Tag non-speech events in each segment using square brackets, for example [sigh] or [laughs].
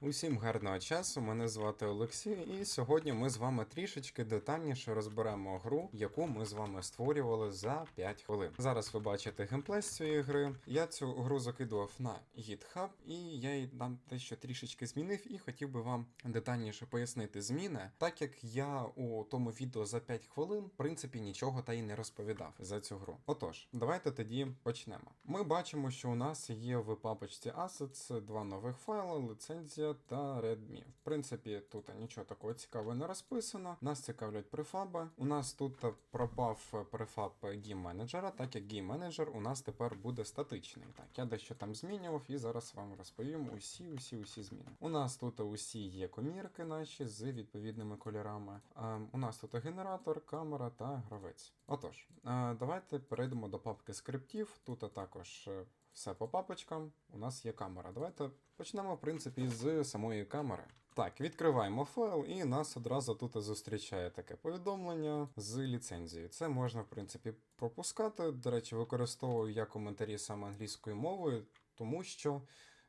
Усім гарного часу, мене звати Олексій, і сьогодні ми з вами трішечки детальніше розберемо гру, яку ми з вами створювали за 5 хвилин. Зараз ви бачите геймплей з цієї гри. Я цю гру закидував на GitHub, і я її там дещо трішечки змінив і хотів би вам детальніше пояснити зміни, так як я у тому відео за 5 хвилин, в принципі, нічого та й не розповідав за цю гру. Отож, давайте тоді почнемо. Ми бачимо, що у нас є в папочці Assets два нових файли, ліцензія та Redmi. В принципі, тут нічого такого цікавого не розписано. Нас цікавлять префаби. У нас тут пропав префаб Game менеджера, так як Game менеджер у нас тепер буде статичний. Так, я дещо там змінював і зараз вам розповім усі, усі, усі зміни. У нас тут усі є комірки наші з відповідними кольорами. У нас тут генератор, камера та гравець. Отож, давайте перейдемо до папки скриптів. Тут також. Все по папочкам. У нас є камера. Давайте почнемо, в принципі, з самої камери. Так, відкриваємо файл, і нас одразу тут зустрічає таке повідомлення з ліцензією. Це можна, в принципі, пропускати. До речі, використовую я коментарі саме англійською мовою, тому що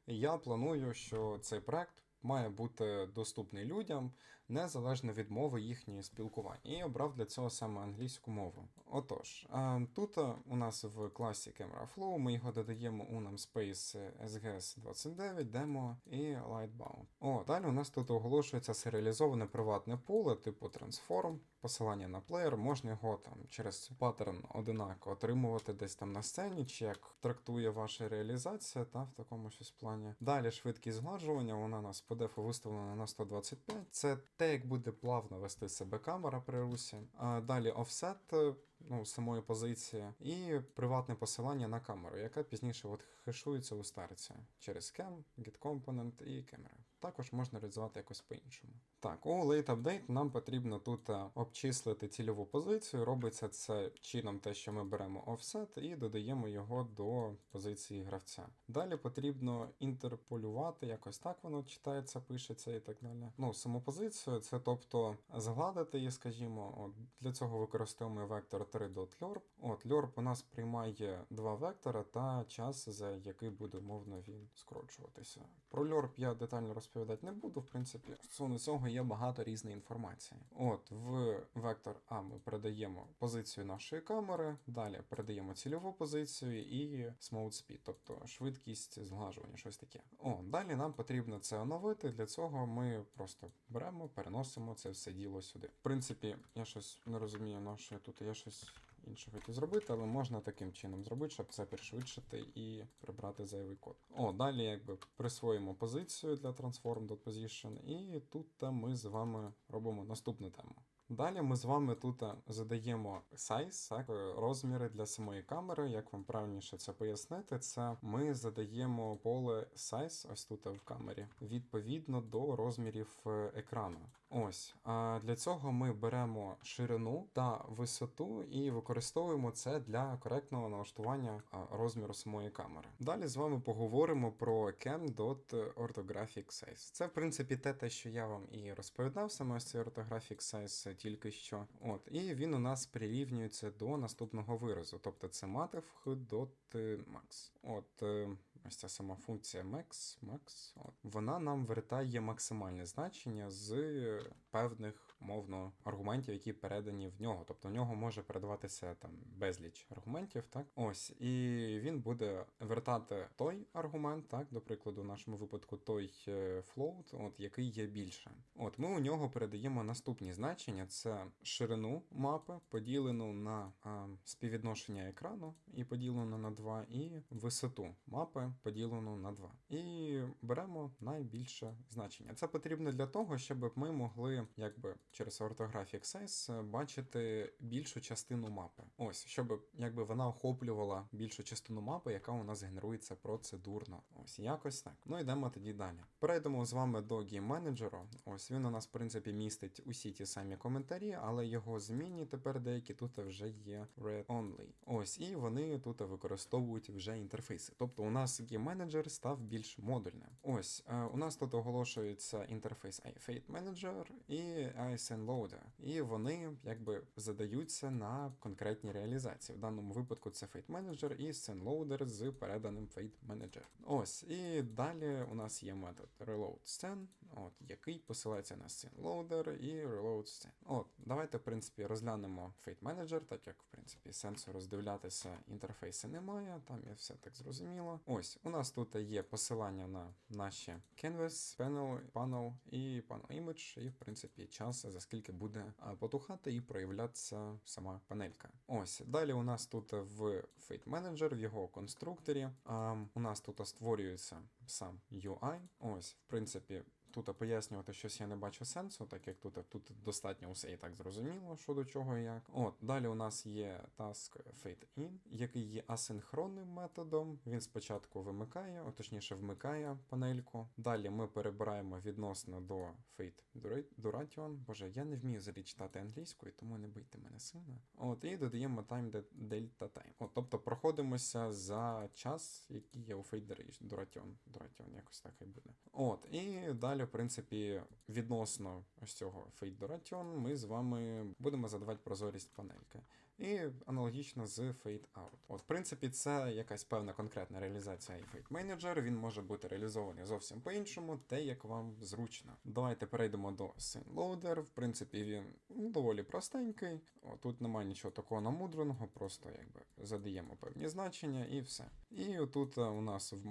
я планую, що цей проект має бути доступний людям незалежно від мови їхньої спілкування. І обрав для цього саме англійську мову. Отож, тут у нас в класі Camera Flow ми його додаємо у namespace SGS29, Demo і Lightbound. О, далі у нас тут оголошується серіалізоване приватне поле типу Transform, посилання на плеєр, можна його там через паттерн одинаково отримувати десь там на сцені, чи як трактує ваша реалізація, та в такому щось плані. Далі швидкість згладжування, вона у нас по дефу виставлена на 125. Це те, як буде плавно вести себе камера при русі. Далі офсет ну, самої позиції, і приватне посилання на камеру, яка пізніше от хешується у старці через Cam, GetComponent і камера. Також можна реалізувати якось по-іншому. Так, у Late Update нам потрібно тут е, обчислити цільову позицію. Робиться це чином те, що ми беремо offset і додаємо його до позиції гравця. Далі потрібно інтерполювати, якось так воно читається, пишеться і так далі. Ну, саму позицію, це тобто згладити її, скажімо, от, для цього використовуємо вектор 3.lorp. От, lorp у нас приймає два вектора та час, за який буде умовно він скорочуватися. Про lorp я детально розповідати не буду, в принципі, стосовно цього є багато різної інформації. От, в вектор А ми передаємо позицію нашої камери, далі передаємо цільову позицію і smooth speed, тобто швидкість зглажування, щось таке. О, далі нам потрібно це оновити. Для цього ми просто беремо, переносимо це все діло сюди. В принципі, я щось не розумію, на що я тут я щось інше хотів зробити, але можна таким чином зробити, щоб це пришвидшити і прибрати зайвий код. О, далі якби присвоїмо позицію для transform.position, і тут ми з вами робимо наступну тему. Далі ми з вами тут задаємо size, так, розміри для самої камери. Як вам правильніше це пояснити, це ми задаємо поле size ось тут в камері відповідно до розмірів е, екрану. Ось. А для цього ми беремо ширину та висоту і використовуємо це для коректного налаштування розміру самої камери. Далі з вами поговоримо про cam.orthographic size. Це, в принципі, те, те, що я вам і розповідав, саме ось цей orthographic size тільки що. От, і він у нас прирівнюється до наступного виразу, тобто це math.max. От, е, ось ця сама функція max, max, от, вона нам вертає максимальне значення з певних мовно аргументів, які передані в нього. Тобто в нього може передаватися там безліч аргументів, так? Ось, і він буде вертати той аргумент, так, до прикладу, в нашому випадку той е, float, от який є більше. От ми у нього передаємо наступні значення: це ширину мапи, поділену на а, співвідношення екрану і поділену на 2, і висоту мапи поділену на 2. І беремо найбільше значення. Це потрібно для того, щоб ми могли якби через Orthographic Size бачити більшу частину мапи. Ось, щоб якби вона охоплювала більшу частину мапи, яка у нас генерується процедурно. Ось якось так. Ну йдемо тоді далі. Перейдемо з вами до Game менеджеру. Ось він у нас, в принципі, містить усі ті самі коментарі, але його змінні тепер деякі тут вже є read only. Ось, і вони тут використовують вже інтерфейси. Тобто у нас Game менеджер став більш модульним. Ось, е, у нас тут оголошується інтерфейс iFate Manager і SendLoader. І вони якби задаються на конкретні реалізації. В даному випадку це Fate Manager і SendLoader з переданим Fate Manager. Ось, і далі у нас є метод reload от, який посилається на SendLoader і reload scene. От, давайте, в принципі, розглянемо Fate Manager, так як, в принципі, сенсу роздивлятися інтерфейси немає, там є все так зрозуміло. Ось, у нас тут є посилання на наші Canvas, Panel, Panel і Panel Image, і, в принципі, час, за скільки буде потухати і проявлятися сама панелька. Ось, далі у нас тут в Fate Manager, в його конструкторі, у нас тут створюється сам UI. Ось, в принципі, Тут пояснювати щось я не бачу сенсу, так як тут, тут достатньо все і так зрозуміло, що до чого і як. От, далі у нас є task fade in, який є асинхронним методом. Він спочатку вимикає, а точніше вмикає панельку. Далі ми перебираємо відносно до fade duration. Боже, я не вмію взагалі читати англійською, тому не бийте мене сильно. От, і додаємо time de- delta time. От, тобто проходимося за час, який є у fade. Duration, duration, якось так і буде. От, і далі, в принципі, відносно ось цього Fade Duration ми з вами будемо задавати прозорість панельки. І аналогічно з Fade Out. От, в принципі, це якась певна конкретна реалізація і Fade Manager. Він може бути реалізований зовсім по-іншому, те, як вам зручно. Давайте перейдемо до SynLoader. В принципі, він ну, доволі простенький. О, тут немає нічого такого намудреного, просто якби задаємо певні значення і все. І отут е, у нас в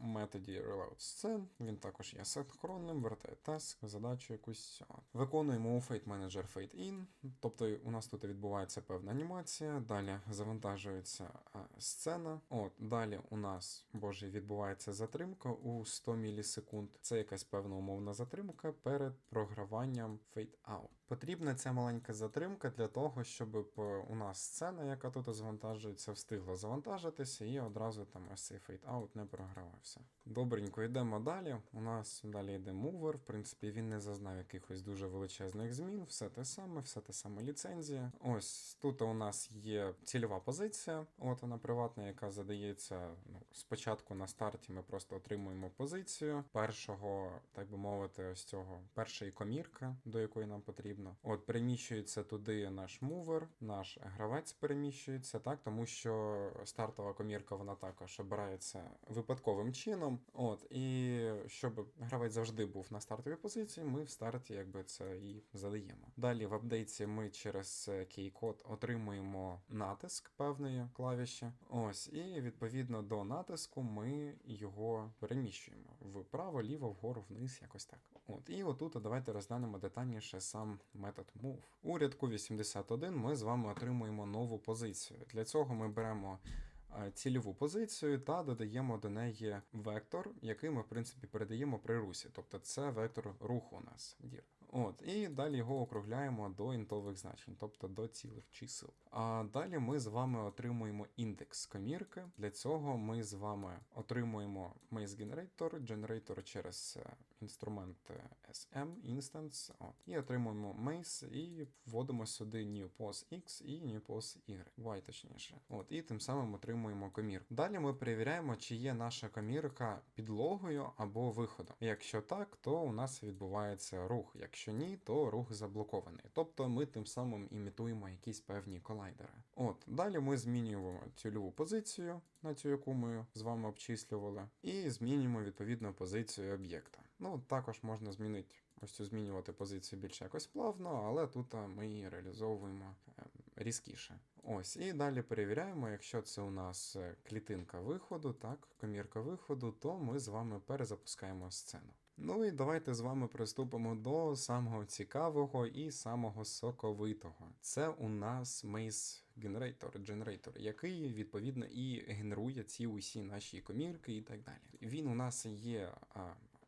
методі reload scene, він також є синхронним, вертає task, задачу якусь. Виконуємо у Fate Manager Fade In, тобто у нас тут відбувається певна анімація, далі завантажується сцена. От, далі у нас, боже, відбувається затримка у 100 мілісекунд. Це якась певна умовна затримка перед програванням Fade Out. Потрібна ця маленька затримка для того, щоб у нас сцена, яка тут завантажується, встигла завантажитися, і одразу там ось цей Out не програвався. Добренько, йдемо далі. У нас далі йде мувер. В принципі, він не зазнав якихось дуже величезних змін. Все те саме, все те саме ліцензія. Ось тут у нас є цільова позиція. От вона приватна, яка задається ну, спочатку на старті. Ми просто отримуємо позицію першого, так би мовити, ось цього першої комірки, до якої нам потрібно. От переміщується туди наш мувер, наш гравець переміщується, так, тому що стартова комірка вона також обирається випадковим чином. От, і щоб гравець завжди був на стартовій позиції, ми в старті якби це і задаємо. Далі в апдейті ми через кей-код отримуємо натиск певної клавіші. Ось, і відповідно до натиску ми його переміщуємо вправо, ліво, вгору, вниз, якось так. От, і отут давайте розглянемо детальніше сам метод move. У рядку 81 ми з вами отримуємо нову позицію. Для цього ми беремо е, цільову позицію та додаємо до неї вектор, який ми, в принципі, передаємо при русі. Тобто це вектор руху у нас. Дір. От, і далі його округляємо до інтових значень, тобто до цілих чисел. А далі ми з вами отримуємо індекс комірки. Для цього ми з вами отримуємо maze generator, generator через е, інструмент е, SM, instance, от, і отримуємо maze і вводимо сюди new pos x і new pos y, y точніше. От, і тим самим отримуємо комірку. Далі ми перевіряємо, чи є наша комірка підлогою або виходом. Якщо так, то у нас відбувається рух. Якщо ні, то рух заблокований. Тобто ми тим самим імітуємо якісь певні колайдери. От, далі ми змінюємо цільову позицію, на цю яку ми з вами обчислювали, і змінюємо відповідно позицію об'єкта. Ну, також можна змінити ось цю змінювати позицію більш якось плавно, але тут ми її реалізовуємо е, різкіше. Ось, і далі перевіряємо, якщо це у нас е, клітинка виходу, так, комірка виходу, то ми з вами перезапускаємо сцену. Ну і давайте з вами приступимо до самого цікавого і самого соковитого. Це у нас Maze Generator, Generator, який відповідно і генерує ці усі наші комірки і так далі. Він у нас є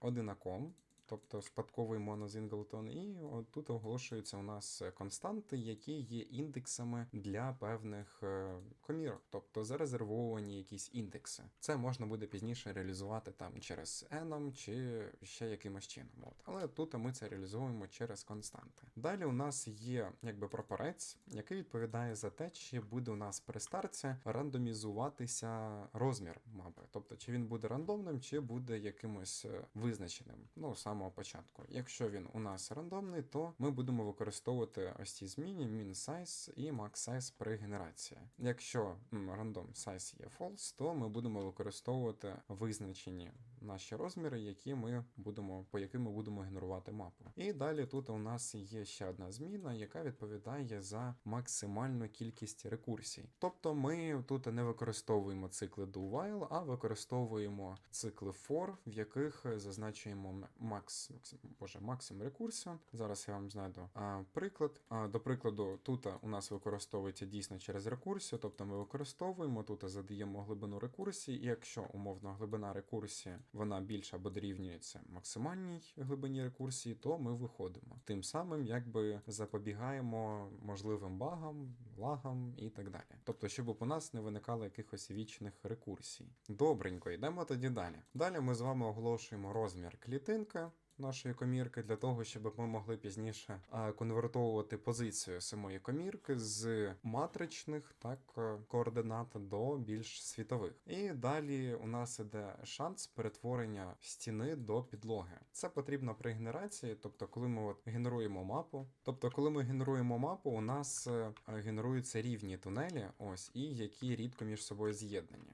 одинаком. Тобто спадковий монозінглтон, і от тут оголошуються у нас константи, які є індексами для певних е, комірок, тобто зарезервовані якісь індекси. Це можна буде пізніше реалізувати там через n чи ще якимось чином. От. Але тут ми це реалізуємо через константи. Далі у нас є якби прапорець, який відповідає за те, чи буде у нас при старті рандомізуватися розмір мапи. Тобто, чи він буде рандомним, чи буде якимось е, визначеним. Ну, саме самого початку. Якщо він у нас рандомний, то ми будемо використовувати ось ці зміни min size і max size при генерації. Якщо рандом size є false, то ми будемо використовувати визначені наші розміри, які ми будемо, по яким ми будемо генерувати мапу. І далі тут у нас є ще одна зміна, яка відповідає за максимальну кількість рекурсій. Тобто ми тут не використовуємо цикли do while, а використовуємо цикли for, в яких зазначуємо макс, боже, максимум рекурсію. Зараз я вам знайду а, приклад. А, до прикладу, тут у нас використовується дійсно через рекурсію, тобто ми використовуємо тут задаємо глибину рекурсії, і якщо умовно глибина рекурсії вона більша або дорівнюється максимальній глибині рекурсії, то ми виходимо. Тим самим якби запобігаємо можливим багам, лагам і так далі. Тобто, щоб у нас не виникало якихось вічних рекурсій. Добренько, йдемо тоді далі. Далі ми з вами оголошуємо розмір клітинки. Нашої комірки для того, щоб ми могли пізніше а, конвертовувати позицію самої комірки з матричних так е, координат до більш світових. І далі у нас іде шанс перетворення стіни до підлоги. Це потрібно при генерації, тобто, коли ми от генеруємо мапу. Тобто, коли ми генеруємо мапу, у нас е, генеруються рівні тунелі, ось і які рідко між собою з'єднані.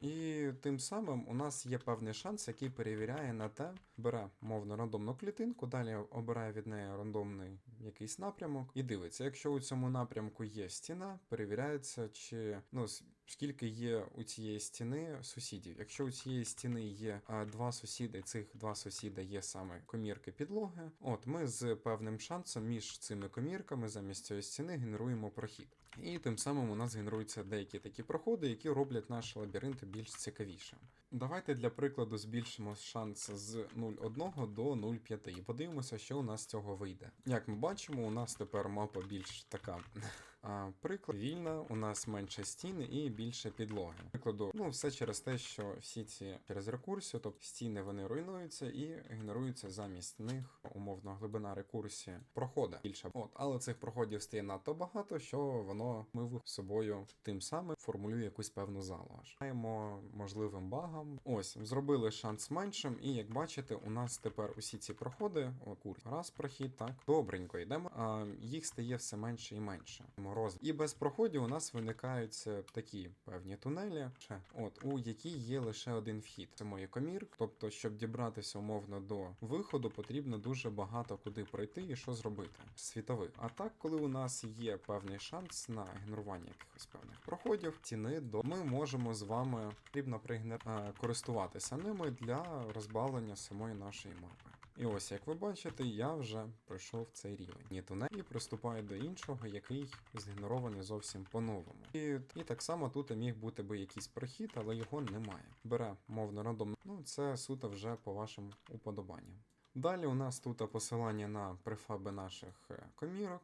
І тим самим у нас є певний шанс, який перевіряє на те, бере мовно рандомну клітинку, далі обирає від неї рандомний якийсь напрямок і дивиться, якщо у цьому напрямку є стіна, перевіряється, чи ну скільки є у цієї стіни сусідів. Якщо у цієї стіни є а, два сусіди, цих два сусіда є саме комірки підлоги. От ми з певним шансом між цими комірками замість цієї стіни генеруємо прохід. І тим самим у нас генеруються деякі такі проходи, які роблять наш лабіринт більш цікавішим. Давайте для прикладу збільшимо шанс з 0,1 до 0,5 і подивимося, що у нас з цього вийде. Як ми бачимо, у нас тепер мапа більш така. [laughs] А, приклад вільна, у нас менше стіни і більше підлоги. Прикладу, ну все через те, що всі ці через рекурсію, тобто стіни вони руйнуються і генеруються замість них умовно глибина рекурсії проходи більше. От, але цих проходів стає надто багато, що воно мив собою тим самим формулює якусь певну залу. Маємо можливим багам. Ось зробили шанс меншим, і як бачите, у нас тепер усі ці проходи, от курс, раз прохід, так добренько йдемо. А їх стає все менше і менше. Роз... І без проходів у нас виникають е, такі певні тунелі, ще, от у які є лише один вхід. Це мої комір. Тобто, щоб дібратися умовно до виходу, потрібно дуже багато куди пройти і що зробити. Світових. А так, коли у нас є певний шанс на генерування якихось певних проходів, ціни до ми можемо з вами потрібно пригне... користуватися ними для розбавлення самої нашої мапи. І ось, як ви бачите, я вже пройшов цей рівень. Ні тунель і приступаю до іншого, який згенерований зовсім по-новому. І, і так само тут міг бути би якийсь прохід, але його немає. Бере мовно рандомно. Ну, це суто вже по вашим уподобанням. Далі у нас тут посилання на префаби наших е, комірок.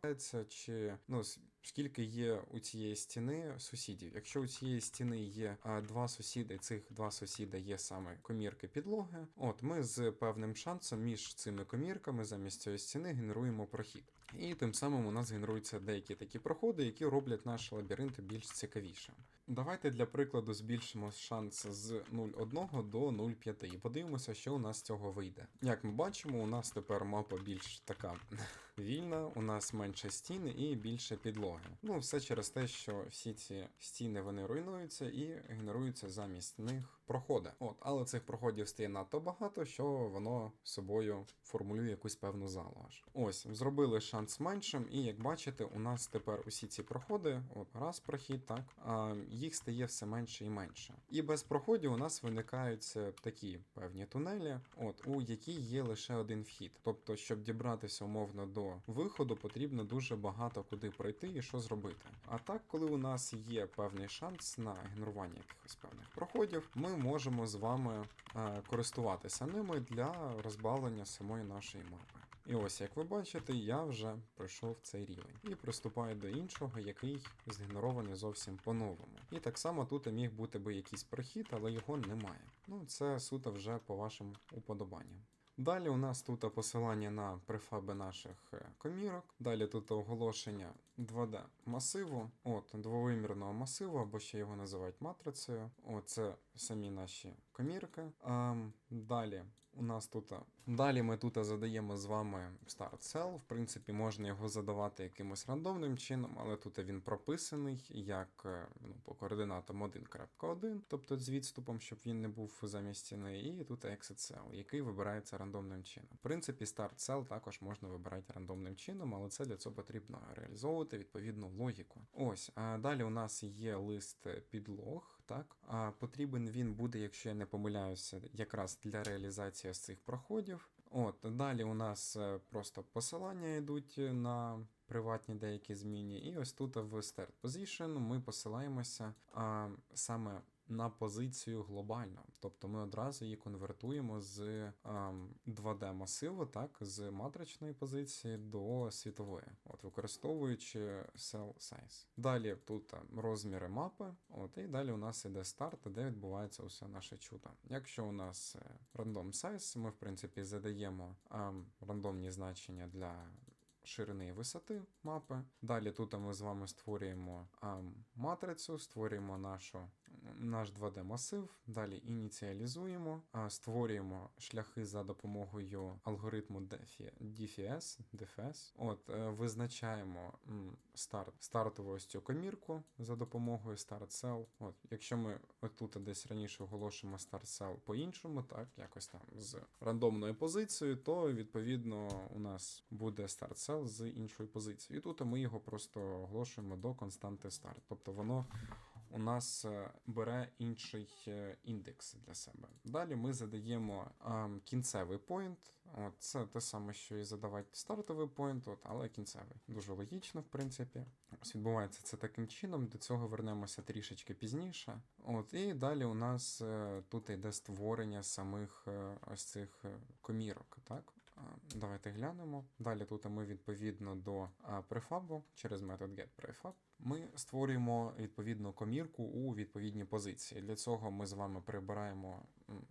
Чи ну скільки є у цієї стіни сусідів. Якщо у цієї стіни є а, два сусіди, цих два сусіда є саме комірки підлоги. От ми з певним шансом між цими комірками замість цієї стіни генеруємо прохід. І тим самим у нас генеруються деякі такі проходи, які роблять наш лабіринт більш цікавішим. Давайте для прикладу збільшимо шанс з 0,1 до 0,5 і подивимося, що у нас з цього вийде. Як ми бачимо, у нас тепер мапа більш така вільна, у нас менше стіни і більше підлоги. Ну, все через те, що всі ці стіни вони руйнуються і генеруються замість них проходи. От, але цих проходів стає надто багато, що воно собою формулює якусь певну залу аж. Ось, зробили шанс меншим, і як бачите, у нас тепер усі ці проходи, от раз прохід, так, а, їх стає все менше і менше. І без проходів у нас виникають такі певні тунелі, от, у які є лише один вхід. Тобто, щоб дібратися умовно до виходу, потрібно дуже багато куди пройти і що зробити. А так, коли у нас є певний шанс на генерування якихось певних проходів, ми можемо з вами е, користуватися ними для розбавлення самої нашої мапи. І ось, як ви бачите, я вже пройшов цей рівень і приступаю до іншого, який згенерований зовсім по-новому. І так само тут міг бути би якийсь прохід, але його немає. Ну, це суто вже по вашим уподобанням. Далі у нас тут посилання на префаби наших е, комірок. Далі тут оголошення 2D масиву, от двовимірного масиву, або ще його називають матрицею. Оце самі наші комірки. Ем, далі у нас тут. Далі ми тут задаємо з вами start cell. В принципі, можна його задавати якимось рандомним чином, але тут він прописаний як е, ну, по координатам 1.1, тобто з відступом, щоб він не був замість і тут exit cell, який вибирається рандомним чином. В принципі, start cell також можна вибирати рандомним чином, але це для цього потрібно реалізовувати відповідну логіку. Ось, а далі у нас є лист підлог. Так, а потрібен він буде, якщо я не помиляюся, якраз для реалізації з цих проходів. От далі у нас е, просто посилання йдуть на приватні деякі зміни. І ось тут в Start Position ми посилаємося а, саме на позицію глобально. Тобто ми одразу її конвертуємо з ам, 2D масиву, так, з матричної позиції до світової, от використовуючи cell size. Далі тут розміри мапи, от, і далі у нас іде старт, де відбувається усе наше чудо. Якщо у нас е, random size, ми в принципі задаємо ам, рандомні значення для ширини і висоти мапи. Далі тут ми з вами створюємо а, матрицю, створюємо нашу, наш 2D масив, далі ініціалізуємо, створюємо шляхи за допомогою алгоритму DFS, DFS. От, е, визначаємо старт, стартову ось цю комірку за допомогою start cell. От, якщо ми отут десь раніше оголошуємо start cell по-іншому, так, якось там з рандомною позицією, то відповідно у нас буде start cell з іншою позицією. І тут ми його просто оголошуємо до константи старт. Тобто воно у нас е, бере інший е, індекс для себе. Далі ми задаємо ем, кінцевий поінт. Це те саме, що і задавати стартовий поінт, але кінцевий. Дуже логічно, в принципі. Ось відбувається це таким чином. До цього вернемося трішечки пізніше. От, і далі у нас е, тут йде створення самих е, ось цих е, комірок. Так? Давайте глянемо. Далі тут ми відповідно до префабу через метод getPrefab. Ми створюємо відповідну комірку у відповідній позиції. Для цього ми з вами прибираємо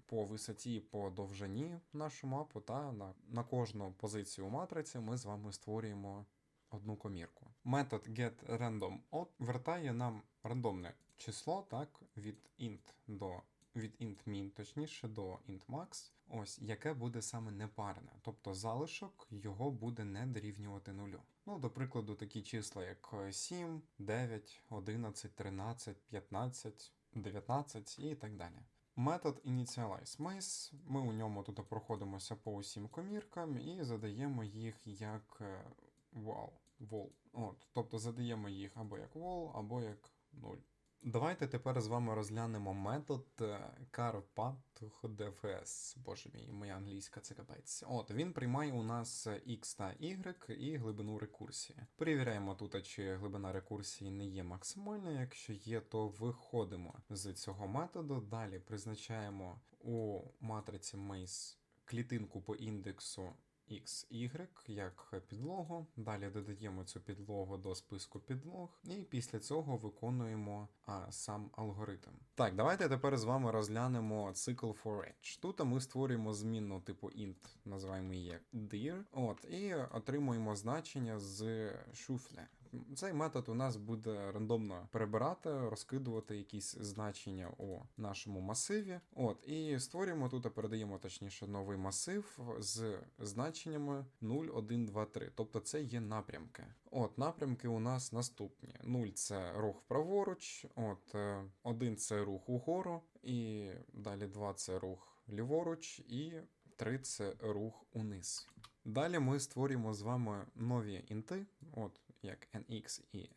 по висоті, по довжині нашу мапу, та на, на кожну позицію матриці ми з вами створюємо одну комірку. Метод getRandomOut вертає нам рандомне число, так, від int до від int min, точніше, до int max, ось яке буде саме непарне. Тобто залишок його буде не дорівнювати нулю. Ну, до прикладу, такі числа, як 7, 9, 11, 13, 15, 19 і так далі. Метод initialize ми у ньому тут проходимося по усім коміркам і задаємо їх як е, wall. wall. От, тобто задаємо їх або як wall, або як 0. Давайте тепер з вами розглянемо метод е, CarPath.dfs. Боже мій, моя англійська це капець. От він приймає у нас x та y і глибину рекурсії. Перевіряємо тут, чи глибина рекурсії не є максимальною. Якщо є, то виходимо з цього методу. Далі призначаємо у матриці maze клітинку по індексу X, Y як підлогу. Далі додаємо цю підлогу до списку підлог, і після цього виконуємо а, сам алгоритм. Так, давайте тепер з вами розглянемо цикл for each. Тут ми створюємо змінну типу int, називаємо її dir, от, і отримуємо значення з шуфля. Цей метод у нас буде рандомно перебирати, розкидувати якісь значення у нашому масиві. От, і створюємо тут, передаємо точніше новий масив з значеннями 0, 1, 2, 3. Тобто це є напрямки. От, напрямки у нас наступні: 0 це рух праворуч, от 1 це рух угору, і далі 2 це рух ліворуч, і 3 це рух униз. Далі ми створюємо з вами нові інти, от як nx і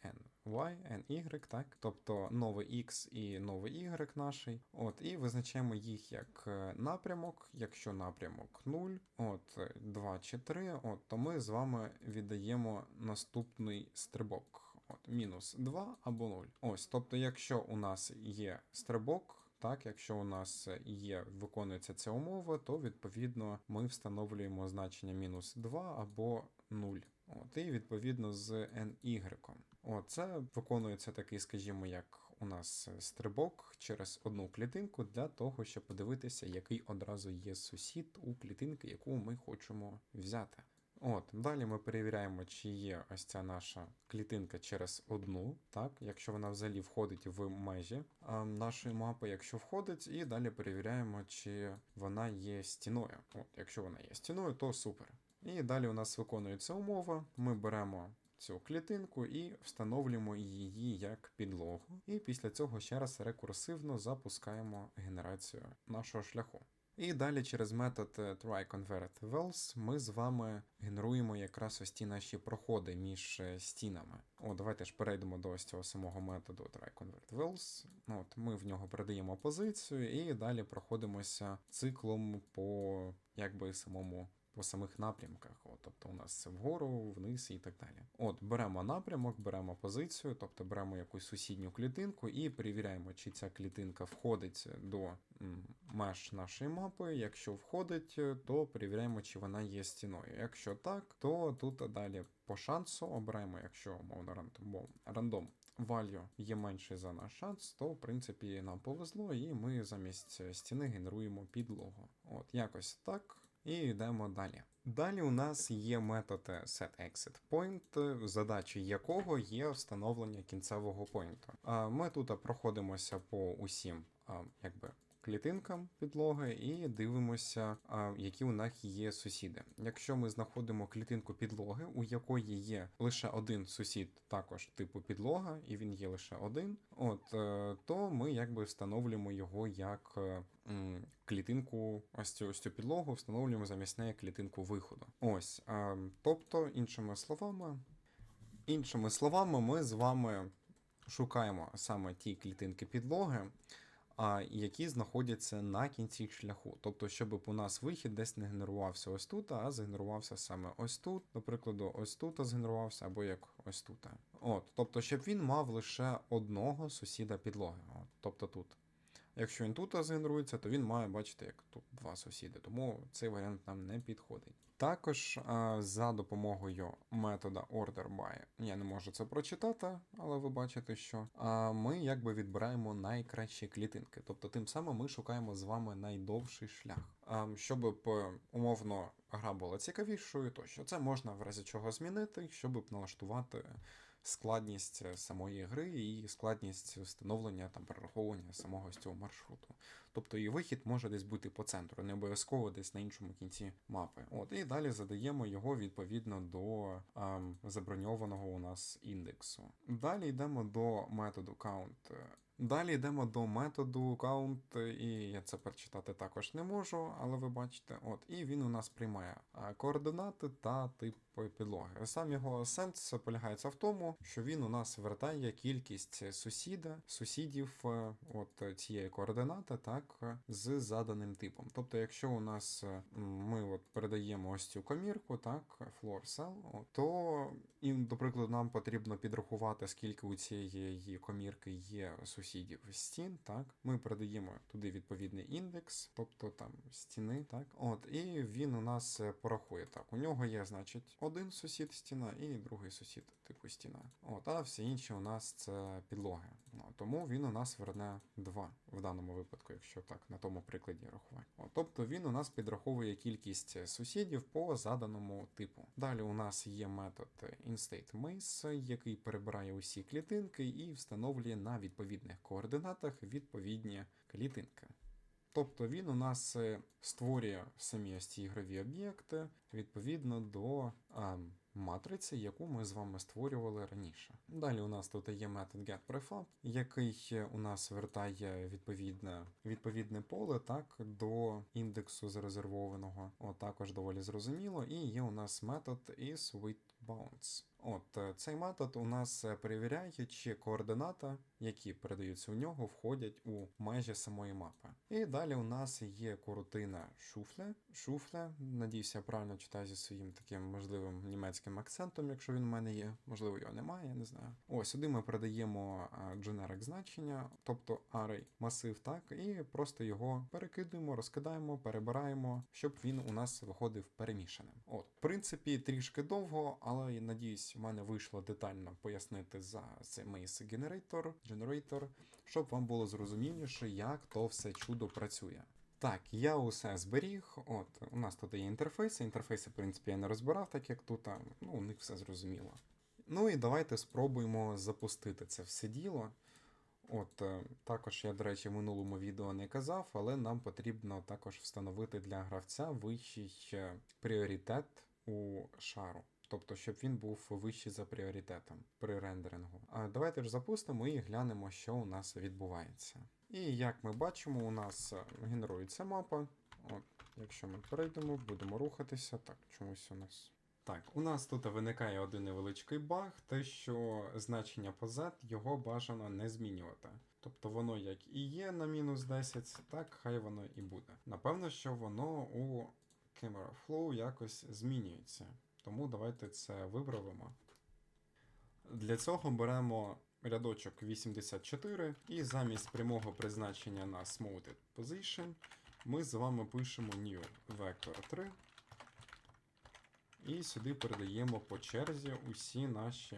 ny, ny, так, тобто новий x і новий y наший. От, і визначаємо їх як е, напрямок. Якщо напрямок 0, от 2 чи 3, от, то ми з вами віддаємо наступний стрибок. От, мінус 2 або 0. Ось, тобто, якщо у нас є стрибок. Так, якщо у нас є, виконується ця умова, то відповідно ми встановлюємо значення мінус 2 або 0. От, і відповідно з NY. От, це виконується такий, скажімо, як у нас стрибок через одну клітинку для того, щоб подивитися, який одразу є сусід у клітинки, яку ми хочемо взяти. От, далі ми перевіряємо, чи є ось ця наша клітинка через одну, так, якщо вона взагалі входить в межі нашої мапи, якщо входить, і далі перевіряємо, чи вона є стіною. От, якщо вона є стіною, то супер. І далі у нас виконується умова. Ми беремо цю клітинку і встановлюємо її як підлогу. І після цього ще раз рекурсивно запускаємо генерацію нашого шляху. І далі через метод е, tryConvertWells ми з вами генеруємо якраз ось ті наші проходи між е, стінами. О, давайте ж перейдемо до ось цього самого методу tryConvertWells. Ну, От ми в нього передаємо позицію і далі проходимося циклом по якби самому. По самих напрямках, От, тобто у нас це вгору, вниз і так далі. От, беремо напрямок, беремо позицію, тобто беремо якусь сусідню клітинку і перевіряємо, чи ця клітинка входить до меж нашої мапи. Якщо входить, то перевіряємо, чи вона є стіною. Якщо так, то тут далі по шансу обираємо, якщо умовно рандом, рандом value є менший за наш шанс, то в принципі нам повезло, і ми замість стіни генеруємо підлогу. От якось так. І йдемо далі. Далі у нас є метод setExitPoint, задачі якого є встановлення кінцевого поінту. Ми тут проходимося по усім якби. Клітинкам підлоги і дивимося, які у нас є сусіди. Якщо ми знаходимо клітинку підлоги, у якої є лише один сусід, також типу підлога, і він є лише один, от е, то ми якби встановлюємо його як е, клітинку, ось цю, ось цю підлогу, встановлюємо замість неї клітинку виходу. Ось, тобто, іншими словами, іншими словами, ми з вами шукаємо саме ті клітинки підлоги які знаходяться на кінці шляху. Тобто, щоб у нас вихід десь не генерувався ось тут, а згенерувався саме ось тут, до прикладу, ось тут згенерувався, або як ось тут. От, тобто, щоб він мав лише одного сусіда підлоги. От, тобто тут. Якщо він тут згенерується, то він має бачити, як тут два сусіди, тому цей варіант нам не підходить. Також а, за допомогою метода OrderBy, я не можу це прочитати, але ви бачите, що а, ми якби відбираємо найкращі клітинки. Тобто, тим самим ми шукаємо з вами найдовший шлях. А, щоб умовно гра була цікавішою, то що це можна в разі чого змінити, щоб налаштувати складність е, самої гри і складність встановлення та перераховування самого з цього маршруту. Тобто і вихід може десь бути по центру, не обов'язково десь на іншому кінці мапи. От і далі задаємо його відповідно до ем, заброньованого у нас індексу. Далі йдемо до методу count. Далі йдемо до методу count, і я це прочитати також не можу, але ви бачите, от, і він у нас приймає координати та тип підлоги. Сам його сенс полягається в тому, що він у нас вертає кількість сусіда, сусідів е, от цієї координати, так, з заданим типом. Тобто, якщо у нас е, ми от передаємо ось цю комірку, так, floor cell, то і, до прикладу, нам потрібно підрахувати, скільки у цієї комірки є сусідів стін, так, ми передаємо туди відповідний індекс, тобто там стіни, так, от, і він у нас е, порахує так. У нього є, значить, один сусід стіна і другий сусід типу стіна. От, а всі інші у нас це підлоги. Ну, тому він у нас верне 2 в даному випадку, якщо так, на тому прикладі рахувати. От, тобто він у нас підраховує кількість сусідів по заданому типу. Далі у нас є метод InStateMaze, який перебирає усі клітинки і встановлює на відповідних координатах відповідні клітинки. Тобто він у нас е, створює самі ось ці ігрові об'єкти відповідно до а, матриці, яку ми з вами створювали раніше. Далі у нас тут є метод getPrefab, який е, у нас вертає відповідне, відповідне поле так, до індексу зарезервованого. От також доволі зрозуміло. І є у нас метод isWithBounds. От е, цей метод у нас е, перевіряє, чи координата, які передаються у нього, входять у межі самої мапи. І далі у нас є корутина шуфля. Шуфля, надіюся, я правильно читаю зі своїм таким можливим німецьким акцентом, якщо він у мене є. Можливо, його немає, я не знаю. Ось сюди ми передаємо generic значення, тобто array масив, так, і просто його перекидуємо, розкидаємо, перебираємо, щоб він у нас виходив перемішаним. От, в принципі, трішки довго, але я надіюсь, у мене вийшло детально пояснити за цей Maze Generator, Generator, щоб вам було зрозуміліше, як то все чудо працює. Так, я усе зберіг. От, у нас тут є інтерфейси. Інтерфейси, в принципі, я не розбирав, так як тут, ну, у них все зрозуміло. Ну і давайте спробуємо запустити це все діло. От, е, також я, до речі, в минулому відео не казав, але нам потрібно також встановити для гравця вищий е, пріоритет у шару. Тобто, щоб він був вищий за пріоритетом при рендерингу. А давайте ж запустимо і глянемо, що у нас відбувається. І як ми бачимо, у нас е, генерується мапа. От, якщо ми перейдемо, будемо рухатися. Так, чомусь у нас. Так, у нас тут виникає один невеличкий баг, те, що значення по Z його бажано не змінювати. Тобто воно як і є на мінус 10, так хай воно і буде. Напевно, що воно у Camera Flow якось змінюється. Тому давайте це виправимо. Для цього беремо рядочок 84 і замість прямого призначення на Smoothed Position ми з вами пишемо new vector 3 і сюди передаємо по черзі усі наші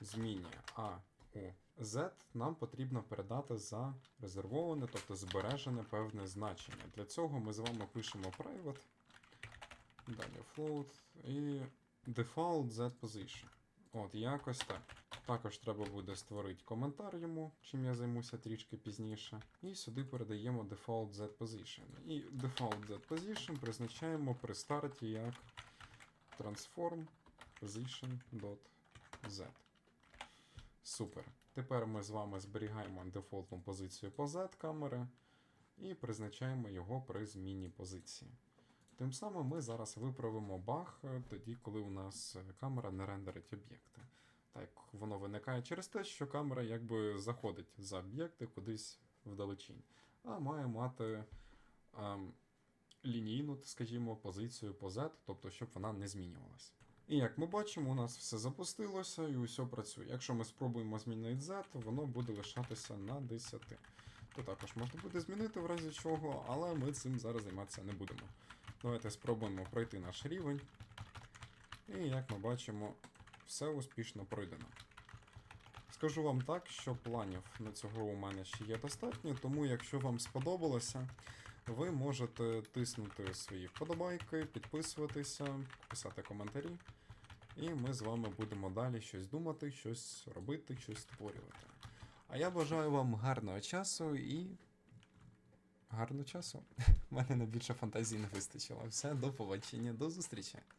змінні. А у Z нам потрібно передати за резервоване, тобто збережене певне значення. Для цього ми з вами пишемо private, далі float і default Z position. От, якось так. Також треба буде створити коментар йому, чим я займуся трішки пізніше. І сюди передаємо default Z position. І default Z position призначаємо при старті як transform position.z. Супер. Тепер ми з вами зберігаємо дефолтну позицію по Z камери і призначаємо його при зміні позиції. Тим самим ми зараз виправимо баг е, тоді, коли у нас е, камера не рендерить об'єкти. Так, воно виникає через те, що камера якби заходить за об'єкти кудись вдалечінь, а має мати ем, лінійну, скажімо, позицію по Z, тобто щоб вона не змінювалася. І як ми бачимо, у нас все запустилося і усе працює. Якщо ми спробуємо змінити Z, воно буде лишатися на 10. То також можна буде змінити в разі чого, але ми цим зараз займатися не будемо. Давайте спробуємо пройти наш рівень. І як ми бачимо, все успішно пройдено. Скажу вам так, що планів на гру у мене ще є достатньо, тому якщо вам сподобалося, ви можете тиснути свої вподобайки, підписуватися, писати коментарі. І ми з вами будемо далі щось думати, щось робити, щось створювати. А я бажаю вам гарного часу і. Гарного часу. [laughs] У мене на більше фантазії не вистачило. Все, до побачення, до зустрічі.